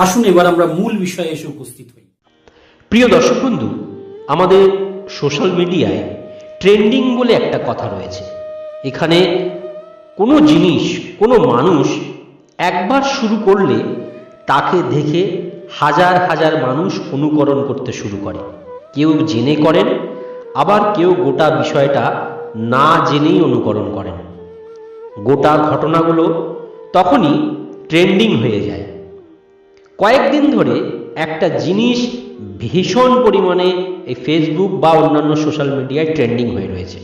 আসুন এবার আমরা মূল বিষয়ে এসে উপস্থিত হই। প্রিয় দর্শক বন্ধু, আমাদের সোশ্যাল মিডিয়ায় ট্রেন্ডিং বলে একটা কথা রয়েছে। এখানে কোনো জিনিস, কোনো মানুষ একবার শুরু করলে তাকে দেখে হাজার হাজার মানুষ অনুকরণ করতে শুরু করে। কেউ জেনে করেন, আবার কেউ গোটা বিষয়টা না জেনেই অনুকরণ করেন। গোটা ঘটনাগুলো তখনই ট্রেন্ডিং হয়ে যায়। কয়েকদিন ধরে একটা জিনিস ভীষণ পরিমাণে এই ফেসবুক বা অন্যান্য সোশ্যাল মিডিয়ায় ট্রেন্ডিং হয়ে রয়েছে।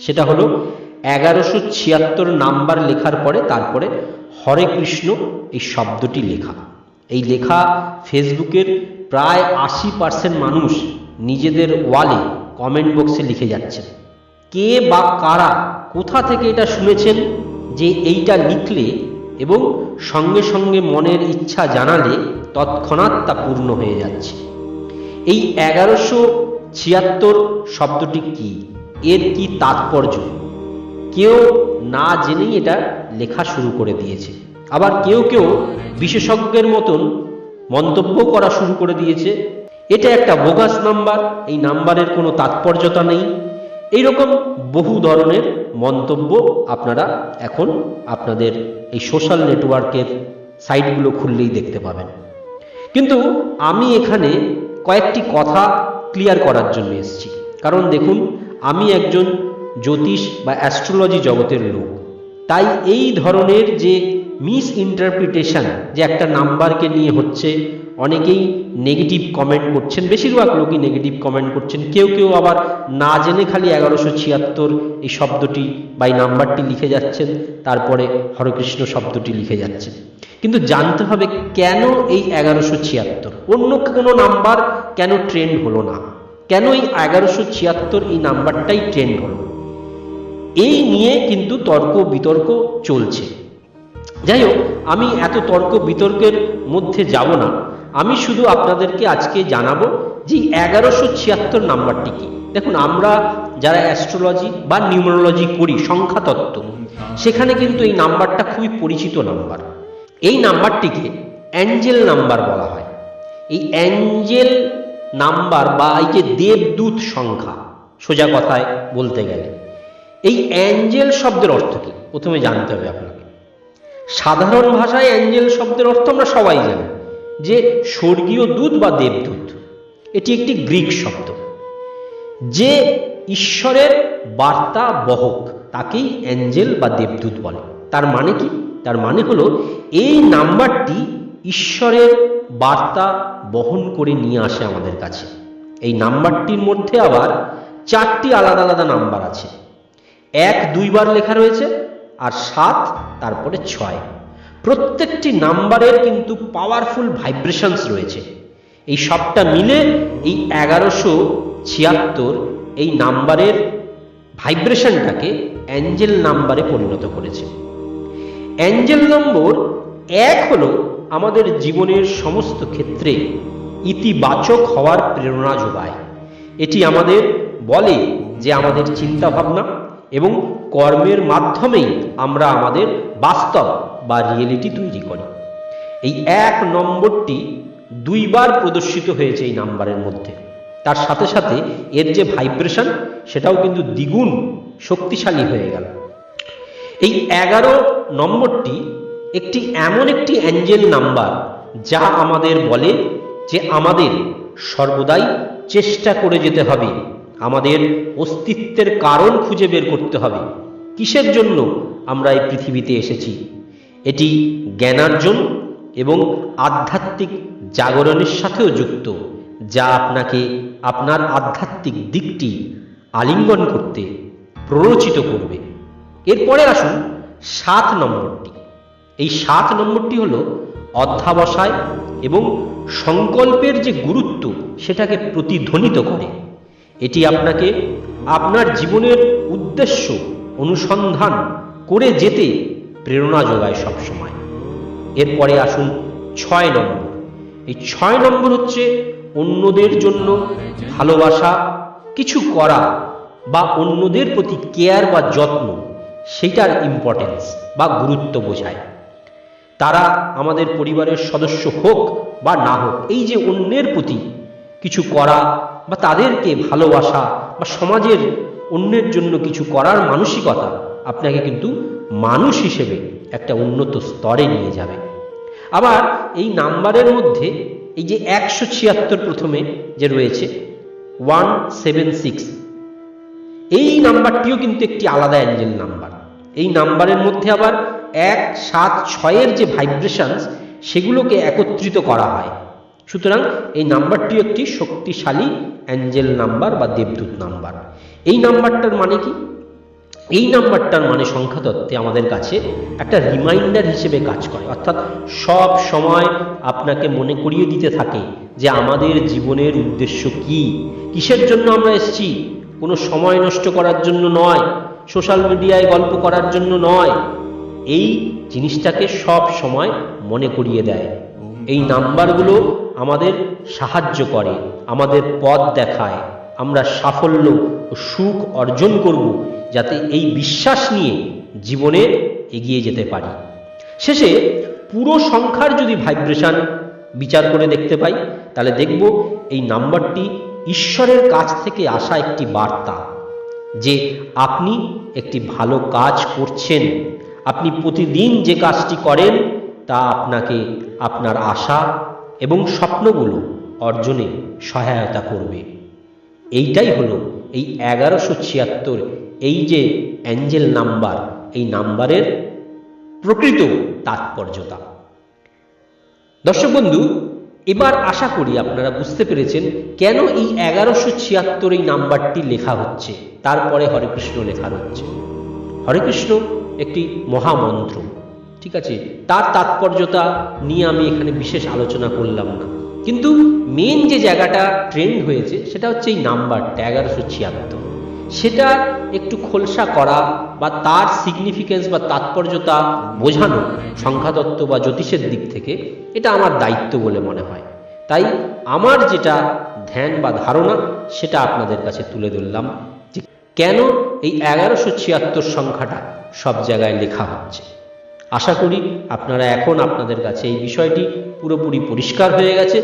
সেটা হলো এগারোশো ছিয়াত্তর নাম্বার লেখার পরে তারপরে হরে কৃষ্ণ এই শব্দটি লেখা। এই লেখা ফেসবুকের প্রায় আশি পার্সেন্ট মানুষ নিজেদের ওয়ালে কমেন্ট বক্সে লিখে যাচ্ছেন কে বা কারা কোথা থেকে এটা শুনেছেন যে এইটা লিখলে এবং সঙ্গে সঙ্গে মনের ইচ্ছা জানালে তৎক্ষণাৎ তা পূর্ণ হয়ে যাচ্ছে। এই এগারোশো ছিয়াত্তর শব্দটি কি? এর কি তাৎপর্য? কেউ না জেনেই এটা লেখা শুরু করে দিয়েছে। আবার কেউ কেউ বিশেষজ্ঞের মতন মন্তব্য করা শুরু করে দিয়েছে। এটা একটা বোগাস নাম্বার এই নাম্বারের কোনো তাৎপর্যতা নেই। এইরকম বহু ধরনের মন্তব্য আপনারা এখন আপনাদের এই সোশ্যাল নেটওয়ার্কের সাইটগুলো খুললেই দেখতে পাবেন। কিন্তু আমি এখানে কয়েকটি কথা ক্লিয়ার করার জন্য এসেছি। কারণ দেখুন, আমি একজন জ্যোতিষ বা অ্যাস্ট্রোলজি জগতের লোক। তাই এই ধরনের যে মিস ইন্টারপ্রিটেশন যে একটা নাম্বারকে নিয়ে হচ্ছে অনেকেই নেগেটিভ কমেন্ট করছেন, বেশিরভাগ লোকই নেগেটিভ কমেন্ট করছেন, কেউ কেউ আবার না জেনে খালি এগারোশো ছিয়াত্তর এই শব্দটি বা এই নাম্বারটি লিখে যাচ্ছেন, তারপরে হরেকৃষ্ণ শব্দটি লিখে যাচ্ছেন। কিন্তু জানতে হবে কেন এই এগারোশো ছিয়াত্তর? অন্য কোনো নাম্বার কেন ট্রেন্ড হলো না? কেন এই এগারোশো ছিয়াত্তর এই নাম্বারটাই ট্রেন্ড হলো? এই নিয়ে কিন্তু তর্ক বিতর্ক চলছে। যাই হোক, আমি এত তর্ক বিতর্কের মধ্যে যাব না। আমি শুধু আপনাদেরকে আজকে জানাব যে এগারোশো ছিয়াত্তর নাম্বারটি কি? দেখুন, আমরা যারা অ্যাস্ট্রোলজি বা নিউমোরোলজি করি, সংখ্যাতত্ত্ব, সেখানে কিন্তু এই নাম্বারটা খুবই পরিচিত নাম্বার। এই নাম্বারটিকে অ্যাঞ্জেল নাম্বার বলা হয়। এই অ্যাঞ্জেল নাম্বার বা এই যে দেবদূত সংখ্যা, সোজা কথায় বলতে গেলে, এই অ্যাঞ্জেল শব্দের অর্থ কি? প্রথমে জানতে হবে আপনাকে। সাধারণ ভাষায় অ্যাঞ্জেল শব্দের অর্থ আমরা সবাই জানি। যে স্বর্গীয় দূত বা দেবদূত, এটি একটি গ্রিক শব্দ। যে ঈশ্বরের বার্তা বহক, তাকেই অ্যাঞ্জেল বা দেবদূত বলে। তার মানে কি? তার মানে হলো, এই নাম্বারটি ঈশ্বরের বার্তা বহন করে নিয়ে আসে আমাদের কাছে। এই নাম্বারটির মধ্যে আবার চারটি আলাদা আলাদা নাম্বার আছে। এক দুইবার লেখা রয়েছে, আর সাত তারপরে ছয়। প্রত্যেকটি নাম্বারের কিন্তু পাওয়ারফুল ভাইব্রেশনস রয়েছে। এই সবটা মিলে এই এগারোশো ছিয়াত্তর এই নাম্বারের ভাইব্রেশনটাকে অ্যাঞ্জেল নাম্বারে পরিণত করেছে। অ্যাঞ্জেল নম্বর এক হলো আমাদের জীবনের সমস্ত ক্ষেত্রে ইতিবাচক হওয়ার প্রেরণা যোগায়। এটি আমাদের বলে যে আমাদের চিন্তাভাবনা এবং কর্মের মাধ্যমেই আমরা আমাদের বাস্তব বা রিয়েলিটি তৈরি করে। এই এক নম্বরটি দুইবার প্রদর্শিত হয়েছে এই নাম্বারের মধ্যে। তার সাথে সাথে এর যে ভাইব্রেশন সেটাও কিন্তু দ্বিগুণ শক্তিশালী হয়ে গেল। এই এগারো নম্বরটি একটি এমন একটি অ্যাঞ্জেল নাম্বার যা আমাদের বলে যে আমাদের সর্বদাই চেষ্টা করে যেতে হবে। আমাদের অস্তিত্বের কারণ খুঁজে বের করতে হবে। কিসের জন্য আমরা এই পৃথিবীতে এসেছি? এটি জ্ঞানার্জন এবং আধ্যাত্মিক জাগরণের সাথেও যুক্ত, যা আপনাকে আপনার আধ্যাত্মিক দিকটি আলিঙ্গন করতে প্ররোচিত করবে। এরপরে আসুন সাত নম্বরটি। এই সাত নম্বরটি হল অধ্যাবসায় এবং সংকল্পের যে গুরুত্ব, সেটাকে প্রতিধ্বনিত করে। এটি আপনাকে আপনার জীবনের উদ্দেশ্য, অনুসন্ধান করে যেতে প্রেরণা যোগায় সবসময়। এরপরে আসুন ছয় নম্বর। এই ছয় নম্বর হচ্ছে অন্যদের জন্য ভালোবাসা, কিছু করা বা অন্যদের প্রতি কেয়ার বা যত্ন সেটার ইম্পর্টেন্স বা গুরুত্ব বোঝায়। তারা আমাদের পরিবারের সদস্য হোক বা না হোক, এই যে অন্যের প্রতি কিছু করা বা তাদেরকে ভালোবাসা বা সমাজের অন্যের জন্য কিছু করার মানসিকতা আপনাকে কিন্তু মানুষ হিসেবে একটা উন্নত স্তরে নিয়ে যাবে। আবার এই নাম্বারের মধ্যে এই যে একশো ছিয়াত্তর প্রথমে যে রয়েছে, ওয়ান সেভেন সিক্স, এই নাম্বারটিও কিন্তু একটি আলাদা অ্যাঞ্জেল নাম্বার। এই নাম্বারের মধ্যে আবার এক সাত ছয়ের যে ভাইব্রেশনস, সেগুলোকে একত্রিত করা হয়। সুতরাং এই নাম্বারটি একটি শক্তিশালী অ্যাঞ্জেল নাম্বার বা দেবদূত নাম্বার। এই নাম্বারটার মানে কি? এই নাম্বারটার মানে সংখ্যাতত্ত্বে আমাদের কাছে একটা রিমাইন্ডার হিসেবে কাজ করে। অর্থাৎ সব সময় আপনাকে মনে করিয়ে দিতে থাকে যে আমাদের জীবনের উদ্দেশ্য কি। কিসের জন্য আমরা এসেছি? কোনো সময় নষ্ট করার জন্য নয়। সোশ্যাল মিডিয়ায় গল্প করার জন্য নয়। এই জিনিসটাকে সব সময় মনে করিয়ে দেয়। এই নাম্বারগুলো আমাদের সাহায্য করে, আমাদের পথ দেখায়। আমরা সাফল্য ও সুখ অর্জন করব যাতে এই বিশ্বাস নিয়ে জীবনে এগিয়ে যেতে পারি। শেষে পুরো সংখ্যার যদি ভাইব্রেশন বিচার করে দেখতে পাই, তাহলে দেখব এই নাম্বারটি ঈশ্বরের কাছ থেকে আসা একটি বার্তা যে আপনি একটি ভালো কাজ করছেন। আপনি প্রতিদিন যে কাজটি করেন, তা আপনাকে আপনার আশা এবং স্বপ্নগুলো অর্জনে সহায়তা করবে। এইটাই হলো এই এগারোশো ছিয়াত্তর, এই যে অ্যাঞ্জেল নাম্বার, এই নাম্বারের প্রকৃত তাৎপর্যতা। দর্শক বন্ধু, এবার আশা করি আপনারা বুঝতে পেরেছেন কেন এই এগারোশো ছিয়াত্তর এই নাম্বারটি লেখা হচ্ছে, তারপরে হরেকৃষ্ণ লেখা হচ্ছে হরে কৃষ্ণ একটি মহামন্ত্র, ঠিক আছে? তার তাৎপর্যতা নিয়ে আমি এখানে বিশেষ আলোচনা করলাম না। কিন্তু মেন যে জায়গাটা ট্রেন্ড হয়েছে, সেটা হচ্ছে এই নাম্বারটা এগারোশো ছিয়াত্তর। সেটা একটু খোলসা করা বা তার সিগনিফিকেন্স বা তাৎপর্যতা বোঝানো সংখ্যাতত্ত্ব বা জ্যোতিষের দিক থেকে, এটা আমার দায়িত্ব বলে মনে হয়। তাই আমার যেটা ধ্যান বা ধারণা, সেটা আপনাদের কাছে তুলে ধরলাম যে কেন এই এগারোশো ছিয়াত্তর সংখ্যাটা সব জায়গায় লেখা হচ্ছে। আশা করি আপনারা এখন আপনাদের কাছে এই বিষয়টি পুরোপুরি পরিষ্কার হয়ে গেছে।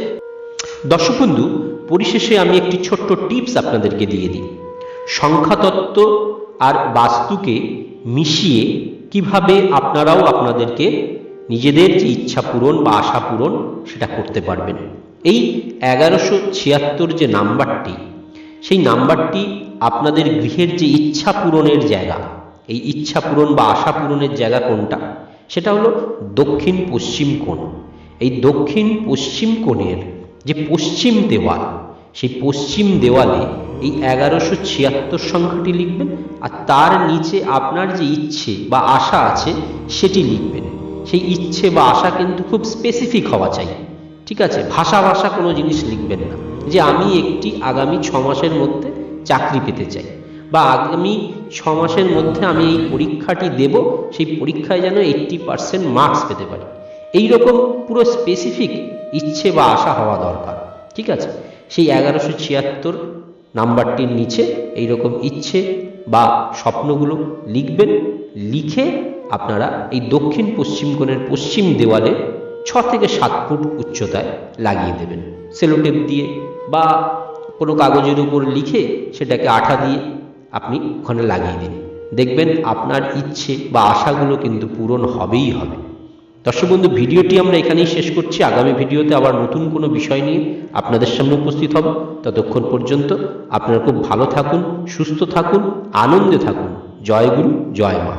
দর্শক বন্ধু, পরিশেষে আমি একটি ছোট্ট টিপস আপনাদেরকে দিয়ে দিই। সংখ্যাতত্ত্ব আর বাস্তুকে মিশিয়ে কীভাবে আপনারাও আপনাদেরকে নিজেদের যে ইচ্ছা পূরণ বা আশা পূরণ সেটা করতে পারবেন। এই এগারোশো ছিয়াত্তর যে নাম্বারটি, সেই নাম্বারটি আপনাদের গৃহের যে ইচ্ছা পূরণের জায়গা, এই ইচ্ছা পূরণ বা আশা পূরণের জায়গা কোনটা? সেটা হলো দক্ষিণ পশ্চিম কোণ। এই দক্ষিণ পশ্চিম কোণের যে পশ্চিম দেওয়াল, সেই পশ্চিম দেওয়ালে এই এগারোশো ছিয়াত্তর সংখ্যাটি লিখবেন আর তার নিচে আপনার যে ইচ্ছে বা আশা আছে সেটি লিখবেন। সেই ইচ্ছে বা আশা কিন্তু খুব স্পেসিফিক হওয়া চাই। ঠিক আছে? ভাষা ভাষা কোনো জিনিস লিখবেন না। যে আমি একটি আগামী ছ মাসের মধ্যে চাকরি পেতে চাই। বা আগামী ছ মাসের মধ্যে আমি এই পরীক্ষাটি দেব, সেই পরীক্ষায় যেন এইট্টি পার্সেন্ট মার্কস পেতে পারি। এই রকম পুরো স্পেসিফিক ইচ্ছে বা আশা হওয়া দরকার, ঠিক আছে? সেই এগারোশো ছিয়াত্তর নাম্বারটির নিচে এই রকম ইচ্ছে বা স্বপ্নগুলো লিখবেন, লিখে আপনারা এই দক্ষিণ পশ্চিম কোণের পশ্চিম দেওয়ালে ছ থেকে সাত ফুট উচ্চতায় লাগিয়ে দেবেন। সেলোটেপ দিয়ে বা কোনো কাগজের উপর লিখে সেটাকে আঠা দিয়ে আপনি ওখানে লাগিয়ে দিন। দেখবেন আপনার ইচ্ছে বা আশাগুলো কিন্তু পূরণ হবেই হবে। দর্শক বন্ধু, ভিডিওটি আমরা এখানেই শেষ করছি। আগামী ভিডিওতে আবার নতুন কোনো বিষয় নিয়ে আপনাদের সামনে উপস্থিত হব। ততক্ষণ পর্যন্ত আপনারা খুব ভালো থাকুন, সুস্থ থাকুন, আনন্দে থাকুন। জয় গুরু, জয় মা।